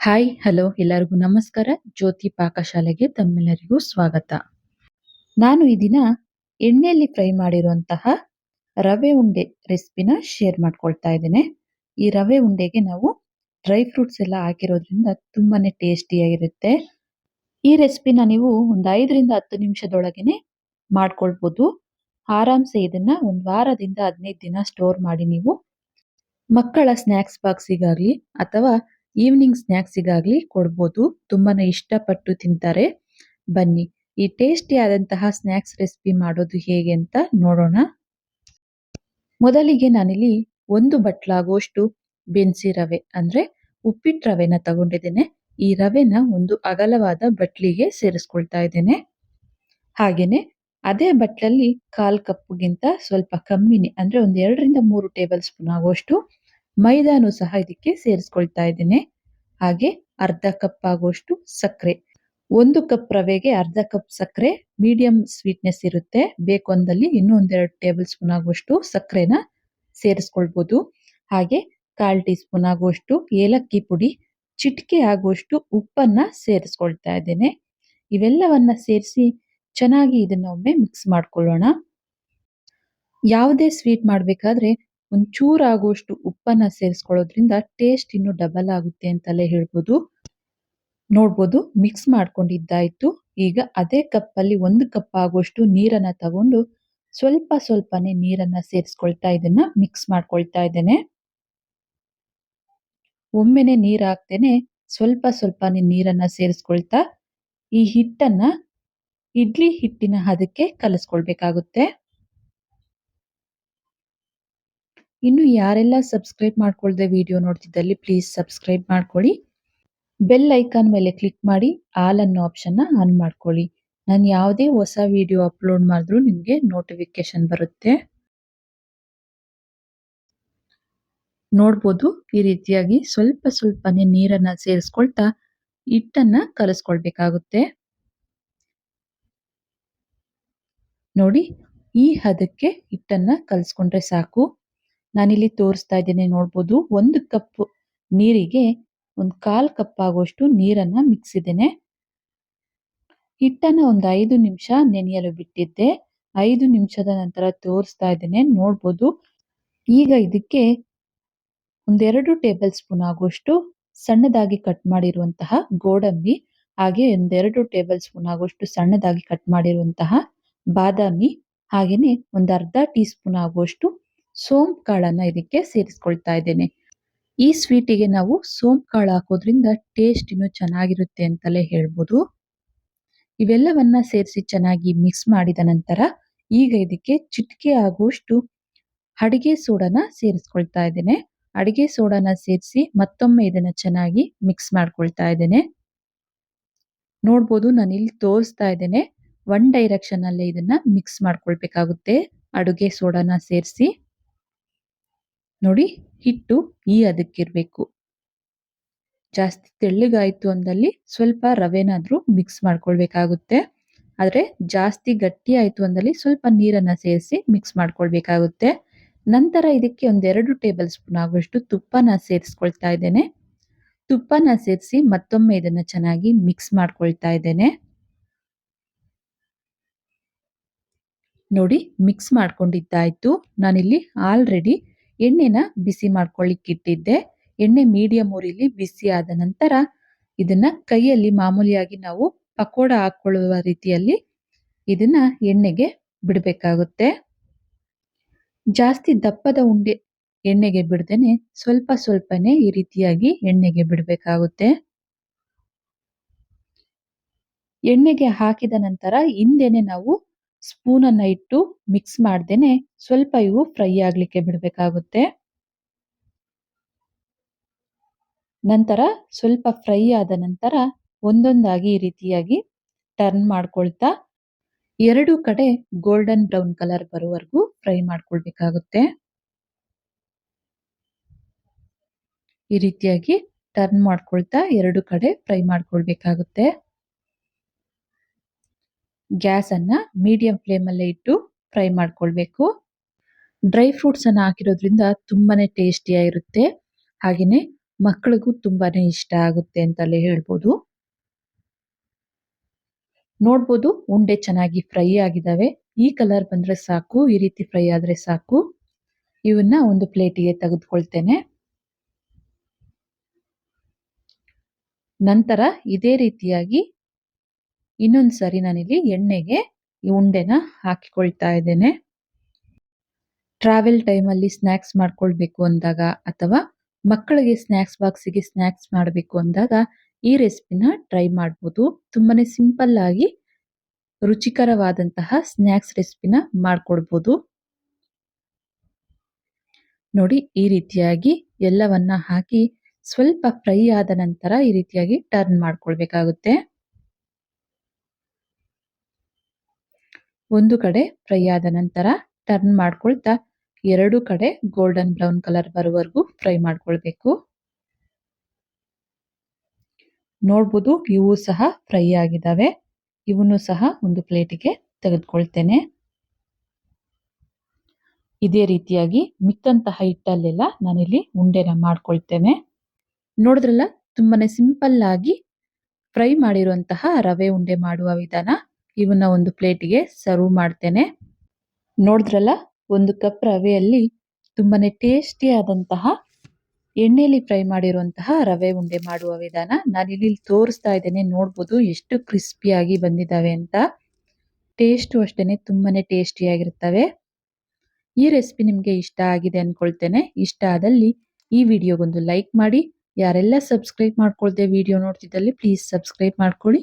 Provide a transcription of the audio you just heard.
Hi hello ಎಲ್ಲರಿಗೂ ನಮಸ್ಕಾರ. ಜ್ಯೋತಿ ಪಾಕಶಾಲೆಗೆ ತಮ್ಮೆಲ್ಲರಿಗೂ ಸ್ವಾಗತ. ನಾನು ಈ ದಿನ ಎಣ್ಣೆಯಲ್ಲಿ ಫ್ರೈ ಮಾಡಿರುವಂತಹ ರವೆ ಉಂಡೆ ರೆಸಿಪಿನ ಶೇರ್ ಮಾಡ್ಕೊಳ್ತಾ ಇದ್ದೇನೆ. ಈ ರವೆ ಉಂಡೆಗೆ ನಾವು ಡ್ರೈ ಫ್ರೂಟ್ಸ್ ಎಲ್ಲ ಹಾಕಿರೋದ್ರಿಂದ ತುಂಬಾನೇ ಟೇಸ್ಟಿಯಾಗಿರುತ್ತೆ ಈ ರೆಸಿಪಿನ ನೀವು ಒಂದು ಐದರಿಂದ ಹತ್ತು ನಿಮಿಷದೊಳಗೇನೆ ಮಾಡ್ಕೊಳ್ಬೋದು. ಆರಾಮ್ಸೆ ಇದನ್ನ ಒಂದು ವಾರದಿಂದ ಹದಿನೈದು ದಿನ ಸ್ಟೋರ್ ಮಾಡಿ ನೀವು ಮಕ್ಕಳ ಸ್ನ್ಯಾಕ್ಸ್ ಬಾಕ್ಸಿಗಾಗ್ಲಿ ಅಥವಾ ಈವ್ನಿಂಗ್ ಸ್ನ್ಯಾಕ್ಸಿಗಾಗಲಿ ಕೊಡ್ಬೋದು. ತುಂಬಾ ಇಷ್ಟಪಟ್ಟು ತಿಂತಾರೆ. ಬನ್ನಿ, ಈ ಟೇಸ್ಟಿ ಆದಂತಹ ಸ್ನ್ಯಾಕ್ಸ್ ರೆಸಿಪಿ ಮಾಡೋದು ಹೇಗೆ ಅಂತ ನೋಡೋಣ. ಮೊದಲಿಗೆ ನಾನಿಲ್ಲಿ ಒಂದು ಬಟ್ಲಾಗುವಷ್ಟು ಬೆನ್ಸಿ ರವೆ, ಅಂದ್ರೆ ಉಪ್ಪಿಟ್ಟು ರವೆನ ತಗೊಂಡಿದ್ದೇನೆ. ಈ ರವೆನ ಒಂದು ಅಗಲವಾದ ಬಟ್ಲಿಗೆ ಸೇರಿಸ್ಕೊಳ್ತಾ ಇದ್ದೇನೆ. ಹಾಗೇನೆ ಅದೇ ಬಟ್ಲಲ್ಲಿ ಕಾಲು ಕಪ್ಪುಗಿಂತ ಸ್ವಲ್ಪ ಕಮ್ಮಿನೇ, ಅಂದ್ರೆ ಒಂದು ಎರಡರಿಂದ ಮೂರು ಟೇಬಲ್ ಸ್ಪೂನ್ ಆಗುವಷ್ಟು ಮೈದಾನು ಸಹ ಇದಕ್ಕೆ ಸೇರಿಸ್ಕೊಳ್ತಾ ಇದ್ದೇನೆ. ಹಾಗೆ ಅರ್ಧ ಕಪ್ ಆಗುವಷ್ಟು ಸಕ್ಕರೆ. ಒಂದು ಕಪ್ ರವೆಗೆ ಅರ್ಧ ಕಪ್ ಸಕ್ಕರೆ ಮೀಡಿಯಂ ಸ್ವೀಟ್ನೆಸ್ ಇರುತ್ತೆ. ಬೇಕು ಅಂದಲ್ಲಿ ಇನ್ನೂ ಒಂದೆರಡು ಟೇಬಲ್ ಸ್ಪೂನ್ ಆಗುವಷ್ಟು ಸಕ್ಕರೆನ ಸೇರಿಸ್ಕೊಳ್ಬೋದು. ಹಾಗೆ ಕಾಲು ಟೀ ಸ್ಪೂನ್ ಆಗುವಷ್ಟು ಏಲಕ್ಕಿ ಪುಡಿ, ಚಿಟಿಕೆ ಆಗುವಷ್ಟು ಉಪ್ಪನ್ನ ಸೇರಿಸ್ಕೊಳ್ತಾ ಇದ್ದೇನೆ. ಇವೆಲ್ಲವನ್ನ ಸೇರಿಸಿ ಚೆನ್ನಾಗಿ ಇದನ್ನ ಒಮ್ಮೆ ಮಿಕ್ಸ್ ಮಾಡ್ಕೊಳ್ಳೋಣ. ಯಾವುದೇ ಸ್ವೀಟ್ ಮಾಡಬೇಕಾದ್ರೆ ಒಂಚೂರು ಆಗುವಷ್ಟು ಉಪ್ಪನ್ನ ಸೇರಿಸ್ಕೊಳ್ಳೋದ್ರಿಂದ ಟೇಸ್ಟ್ ಇನ್ನು ಡಬಲ್ ಆಗುತ್ತೆ ಅಂತಲೇ ಹೇಳ್ಬೋದು. ನೋಡ್ಬೋದು ಮಿಕ್ಸ್ ಮಾಡ್ಕೊಂಡಿದ್ದಾಯ್ತು. ಈಗ ಅದೇ ಕಪ್ಪಲ್ಲಿ ಒಂದು ಕಪ್ ಆಗುವಷ್ಟು ನೀರನ್ನ ತಗೊಂಡು ಸ್ವಲ್ಪ ಸ್ವಲ್ಪನೇ ನೀರನ್ನ ಸೇರಿಸ್ಕೊಳ್ತಾ ಇದನ್ನ ಮಿಕ್ಸ್ ಮಾಡ್ಕೊಳ್ತಾ ಇದ್ದೇನೆ. ಒಮ್ಮೆನೆ ನೀರ್ ಹಾಕ್ತೇನೆ, ಸ್ವಲ್ಪ ಸ್ವಲ್ಪನೇ ನೀರನ್ನ ಸೇರಿಸ್ಕೊಳ್ತಾ ಈ ಹಿಟ್ಟನ್ನ, ಇಡ್ಲಿ ಹಿಟ್ಟಿನ ಹದಕ್ಕೆ ಕಲಿಸ್ಕೊಳ್ಬೇಕಾಗುತ್ತೆ. ಇನ್ನು ಯಾರೆಲ್ಲ ಸಬ್ಸ್ಕ್ರೈಬ್ ಮಾಡ್ಕೊಳ್ದೆ ವಿಡಿಯೋ ನೋಡ್ತಿದ್ದಲ್ಲಿ ಪ್ಲೀಸ್ ಸಬ್ಸ್ಕ್ರೈಬ್ ಮಾಡ್ಕೊಳ್ಳಿ ಬೆಲ್ ಐಕಾನ್ ಮೇಲೆ ಕ್ಲಿಕ್ ಮಾಡಿ ಆಲ್ ಅನ್ನೋ ಆಪ್ಷನ್ನ ಆನ್ ಮಾಡ್ಕೊಳ್ಳಿ ನಾನು ಯಾವುದೇ ಹೊಸ ವಿಡಿಯೋ ಅಪ್ಲೋಡ್ ಮಾಡಿದ್ರು ನಿಮಗೆ ನೋಟಿಫಿಕೇಶನ್ ಬರುತ್ತೆ. ನೋಡ್ಬೋದು, ಈ ರೀತಿಯಾಗಿ ಸ್ವಲ್ಪ ಸ್ವಲ್ಪನೇ ನೀರನ್ನ ಸೇರಿಸ್ಕೊಳ್ತಾ ಹಿಟ್ಟನ್ನು ಕಲಿಸ್ಕೊಳ್ಬೇಕಾಗುತ್ತೆ. ನೋಡಿ, ಈ ಹದಕ್ಕೆ ಹಿಟ್ಟನ್ನು ಕಲಿಸ್ಕೊಂಡ್ರೆ ಸಾಕು. ನಾನಿಲ್ಲಿ ತೋರಿಸ್ತಾ ಇದ್ದೇನೆ, ನೋಡ್ಬೋದು. ಒಂದು ಕಪ್ ನೀರಿಗೆ, ಒಂದು ಕಾಲ್ ಕಪ್ ಆಗುವಷ್ಟು ನೀರನ್ನ ಮಿಕ್ಸಿದ್ದೇನೆ ಹಿಟ್ಟನ್ನ ಒಂದು ಐದು ನಿಮಿಷ ನೆನೆಯಲು ಬಿಟ್ಟಿದ್ದೆ. ಐದು ನಿಮಿಷದ ನಂತರ ತೋರಿಸ್ತಾ ಇದ್ದೇನೆ, ನೋಡ್ಬೋದು. ಈಗ ಇದಕ್ಕೆ ಒಂದೆರಡು ಟೇಬಲ್ ಸ್ಪೂನ್ ಆಗುವಷ್ಟು ಸಣ್ಣದಾಗಿ ಕಟ್ ಮಾಡಿರುವಂತಹ ಗೋಡಂಬಿ, ಹಾಗೆ ಒಂದೆರಡು ಟೇಬಲ್ ಸ್ಪೂನ್ ಆಗುವಷ್ಟು ಸಣ್ಣದಾಗಿ ಕಟ್ ಮಾಡಿರುವಂತಹ ಬಾದಾಮಿ, ಹಾಗೆಯೇ ಒಂದು ಅರ್ಧ ಟೀ ಸ್ಪೂನ್ ಆಗುವಷ್ಟು ಸೋಂಪು ಕಾಳನ್ನು ಇದಕ್ಕೆ ಸೇರಿಸ್ಕೊಳ್ತಾ ಇದ್ದೇನೆ. ಈ ಸ್ವೀಟಿಗೆ ನಾವು ಸೋಂಪು ಕಾಳು ಹಾಕೋದ್ರಿಂದ ಟೇಸ್ಟ್ ಇನ್ನು ಚೆನ್ನಾಗಿರುತ್ತೆ ಅಂತಲೇ ಹೇಳ್ಬೋದು. ಇವೆಲ್ಲವನ್ನ ಸೇರಿಸಿ ಚೆನ್ನಾಗಿ ಮಿಕ್ಸ್ ಮಾಡಿದ ನಂತರ ಈಗ ಇದಕ್ಕೆ ಚಿಟಿಕೆ ಆಗುವಷ್ಟು ಅಡಿಗೆ ಸೋಡನ ಸೇರಿಸ್ಕೊಳ್ತಾ ಇದ್ದೇನೆ. ಅಡಿಗೆ ಸೋಡನ ಸೇರಿಸಿ ಮತ್ತೊಮ್ಮೆ ಇದನ್ನ ಚೆನ್ನಾಗಿ ಮಿಕ್ಸ್ ಮಾಡ್ಕೊಳ್ತಾ ಇದ್ದೇನೆ. ನೋಡ್ಬೋದು ನಾನು ಇಲ್ಲಿ ತೋರಿಸ್ತಾ ಇದ್ದೇನೆ. ಒನ್ ಡೈರೆಕ್ಷನ್ ಅಲ್ಲೇ ಇದನ್ನ ಮಿಕ್ಸ್ ಮಾಡ್ಕೊಳ್ಬೇಕಾಗುತ್ತೆ. ಅಡುಗೆ ಸೋಡಾನ ಸೇರಿಸಿ. ನೋಡಿ, ಹಿಟ್ಟು ಈ ಅದಕ್ಕಿರಬೇಕು. ಜಾಸ್ತಿ ತೆಳ್ಳಗಾಯಿತು ಅಂದಲ್ಲಿ ಸ್ವಲ್ಪ ರವೆನಾದರೂ ಮಿಕ್ಸ್ ಮಾಡ್ಕೊಳ್ಬೇಕಾಗುತ್ತೆ. ಆದರೆ ಜಾಸ್ತಿ ಗಟ್ಟಿ ಆಯಿತು ಅಂದಲ್ಲಿ ಸ್ವಲ್ಪ ನೀರನ್ನು ಸೇರಿಸಿ ಮಿಕ್ಸ್ ಮಾಡ್ಕೊಳ್ಬೇಕಾಗುತ್ತೆ. ನಂತರ ಇದಕ್ಕೆ ಒಂದೆರಡು ಟೇಬಲ್ ಸ್ಪೂನ್ ಆಗುವಷ್ಟು ತುಪ್ಪನ ಸೇರಿಸ್ಕೊಳ್ತಾ ಇದ್ದೇನೆ. ತುಪ್ಪನ ಸೇರಿಸಿ ಮತ್ತೊಮ್ಮೆ ಇದನ್ನು ಚೆನ್ನಾಗಿ ಮಿಕ್ಸ್ ಮಾಡ್ಕೊಳ್ತಾ ಇದ್ದೇನೆ. ನೋಡಿ ಮಿಕ್ಸ್ ಮಾಡ್ಕೊಂಡಿದ್ದಾಯ್ತು. ನಾನಿಲ್ಲಿ ಆಲ್ರೆಡಿ ಎಣ್ಣೆನ ಬಿಸಿ ಮಾಡ್ಕೊಳ್ಳಿಕ್ಕೆ ಇಟ್ಟಿದ್ದೆ ಎಣ್ಣೆ ಮೀಡಿಯಂ ಊರಿಲಿ ಬಿಸಿ ಆದ ನಂತರ ಇದನ್ನ ಕೈಯಲ್ಲಿ ಮಾಮೂಲಿಯಾಗಿ ನಾವು ಪಕೋಡ ಹಾಕೊಳ್ಳುವ ರೀತಿಯಲ್ಲಿ ಇದನ್ನ ಎಣ್ಣೆಗೆ ಬಿಡಬೇಕಾಗುತ್ತೆ. ಜಾಸ್ತಿ ದಪ್ಪದ ಉಂಡೆ ಎಣ್ಣೆಗೆ ಬಿಡ್ದೇನೆ ಸ್ವಲ್ಪ ಸ್ವಲ್ಪನೇ ಈ ರೀತಿಯಾಗಿ ಎಣ್ಣೆಗೆ ಬಿಡಬೇಕಾಗುತ್ತೆ. ಎಣ್ಣೆಗೆ ಹಾಕಿದ ನಂತರ ಹಿಂದೆನೆ ನಾವು ಸ್ಪೂನ್ ಅನ್ನ ಇಟ್ಟು ಮಿಕ್ಸ್ ಮಾಡ್ದೇನೆ ಸ್ವಲ್ಪ ಇವು ಫ್ರೈ ಆಗ್ಲಿಕ್ಕೆ ಬಿಡಬೇಕಾಗುತ್ತೆ. ನಂತರ ಸ್ವಲ್ಪ ಫ್ರೈ ಆದ ನಂತರ ಒಂದೊಂದಾಗಿ ಈ ರೀತಿಯಾಗಿ ಟರ್ನ್ ಮಾಡ್ಕೊಳ್ತಾ ಎರಡು ಕಡೆ ಗೋಲ್ಡನ್ ಬ್ರೌನ್ ಕಲರ್ ಬರುವವರೆಗೂ ಫ್ರೈ ಮಾಡ್ಕೊಳ್ಬೇಕಾಗುತ್ತೆ. ಈ ರೀತಿಯಾಗಿ ಟರ್ನ್ ಮಾಡ್ಕೊಳ್ತಾ ಎರಡು ಕಡೆ ಫ್ರೈ ಮಾಡ್ಕೊಳ್ಬೇಕಾಗುತ್ತೆ. ಗ್ಯಾಸ್ ಅನ್ನ ಮೀಡಿಯಂ ಫ್ಲೇಮ್ ಅಲ್ಲೇ ಇಟ್ಟು ಫ್ರೈ ಮಾಡ್ಕೊಳ್ಬೇಕು. ಡ್ರೈ ಫ್ರೂಟ್ಸ್ ಅನ್ನ ಹಾಕಿರೋದ್ರಿಂದ ತುಂಬಾನೇ ಟೇಸ್ಟಿಯಾಗಿರುತ್ತೆ ಹಾಗೆಯೇ ಮಕ್ಕಳಿಗೂ ತುಂಬಾನೇ ಇಷ್ಟ ಆಗುತ್ತೆ ಅಂತಲೇ ಹೇಳ್ಬೋದು. ನೋಡ್ಬೋದು ಉಂಡೆ ಚೆನ್ನಾಗಿ ಫ್ರೈ ಆಗಿದಾವೆ. ಈ ಕಲರ್ ಬಂದ್ರೆ ಸಾಕು, ಈ ರೀತಿ ಫ್ರೈ ಆದ್ರೆ ಸಾಕು. ಇವನ್ನ ಒಂದು ಪ್ಲೇಟಿಗೆ ತೆಗೆದುಕೊಳ್ತೇನೆ. ನಂತರ ಇದೇ ರೀತಿಯಾಗಿ ಇನ್ನೊಂದು ಸರಿ ನಾನಿಲ್ಲಿ ಎಣ್ಣೆಗೆ ಈ ಉಂಡೆನ ಹಾಕಿಕೊಳ್ತಾ ಇದ್ದೇನೆ. ಟ್ರಾವೆಲ್ ಟೈಮಲ್ಲಿ ಸ್ನ್ಯಾಕ್ಸ್ ಮಾಡ್ಕೊಳ್ಬೇಕು ಅಂದಾಗ ಅಥವಾ ಮಕ್ಕಳಿಗೆ ಸ್ನ್ಯಾಕ್ಸ್ ಬಾಕ್ಸಿಗೆ ಸ್ನ್ಯಾಕ್ಸ್ ಮಾಡಬೇಕು ಅಂದಾಗ ಈ ರೆಸಿಪಿನ ಟ್ರೈ ಮಾಡ್ಬೋದು. ತುಂಬಾನೇ ಸಿಂಪಲ್ ಆಗಿ ರುಚಿಕರವಾದಂತಹ ಸ್ನ್ಯಾಕ್ಸ್ ರೆಸಿಪಿನ ಮಾಡ್ಕೊಡ್ಬೋದು ನೋಡಿ, ಈ ರೀತಿಯಾಗಿ ಎಲ್ಲವನ್ನ ಹಾಕಿ ಸ್ವಲ್ಪ ಫ್ರೈ ಆದ ನಂತರ ಈ ರೀತಿಯಾಗಿ ಟರ್ನ್ ಮಾಡ್ಕೊಳ್ಬೇಕಾಗುತ್ತೆ. ಒಂದು ಕಡೆ ಫ್ರೈ ಆದ ನಂತರ ಟರ್ನ್ ಮಾಡ್ಕೊಳ್ತಾ ಎರಡು ಕಡೆ ಗೋಲ್ಡನ್ ಬ್ರೌನ್ ಕಲರ್ ಬರುವವರೆಗೂ ಫ್ರೈ ಮಾಡ್ಕೊಳ್ಬೇಕು. ನೋಡ್ಬೋದು ಇವು ಸಹ ಫ್ರೈ ಆಗಿದ್ದಾವೆ ಇವನ್ನು ಸಹ ಒಂದು ಪ್ಲೇಟಿಗೆ ತೆಗೆದುಕೊಳ್ತೇನೆ. ಇದೇ ರೀತಿಯಾಗಿ ಮಿಕ್ಕಂತಹ ಹಿಟ್ಟಲ್ಲೆಲ್ಲ ನಾನಿಲ್ಲಿ ಉಂಡೆನ ಮಾಡ್ಕೊಳ್ತೇನೆ. ನೋಡಿದ್ರಲ್ಲ, ತುಂಬಾನೇ ಸಿಂಪಲ್ ಆಗಿ ಫ್ರೈ ಮಾಡಿರುವಂತಹ ರವೆ ಉಂಡೆ ಮಾಡುವ ವಿಧಾನ. ಇವನ್ನ ಒಂದು ಪ್ಲೇಟಿಗೆ ಸರ್ವ್ ಮಾಡ್ತೇನೆ. ನೋಡಿದ್ರಲ್ಲ, ಒಂದು ಕಪ್ ರವೆಯಲ್ಲಿ ತುಂಬಾ ಟೇಸ್ಟಿ ಆದಂತಹ ಎಣ್ಣೆಯಲ್ಲಿ ಫ್ರೈ ಮಾಡಿರುವಂತಹ ರವೆ ಉಂಡೆ ಮಾಡುವ ವಿಧಾನ ನಾನು ಇಲ್ಲಿ ತೋರಿಸ್ತಾ ಇದ್ದೇನೆ. ನೋಡ್ಬೋದು ಎಷ್ಟು ಕ್ರಿಸ್ಪಿಯಾಗಿ ಬಂದಿದ್ದಾವೆ ಅಂತ. ಟೇಸ್ಟು ಅಷ್ಟೇ ತುಂಬಾ ಟೇಸ್ಟಿಯಾಗಿರ್ತವೆ ಈ ರೆಸಿಪಿ ನಿಮಗೆ ಇಷ್ಟ ಆಗಿದೆ ಅಂದ್ಕೊಳ್ತೇನೆ ಇಷ್ಟ ಆದಲ್ಲಿ ಈ ವಿಡಿಯೋಗೊಂದು ಲೈಕ್ ಮಾಡಿ. ಯಾರೆಲ್ಲ ಸಬ್ಸ್ಕ್ರೈಬ್ ಮಾಡ್ಕೊಳ್ದೆ ವಿಡಿಯೋ ನೋಡ್ತಿದ್ದಲ್ಲಿ ಪ್ಲೀಸ್ ಸಬ್ಸ್ಕ್ರೈಬ್ ಮಾಡ್ಕೊಳ್ಳಿ.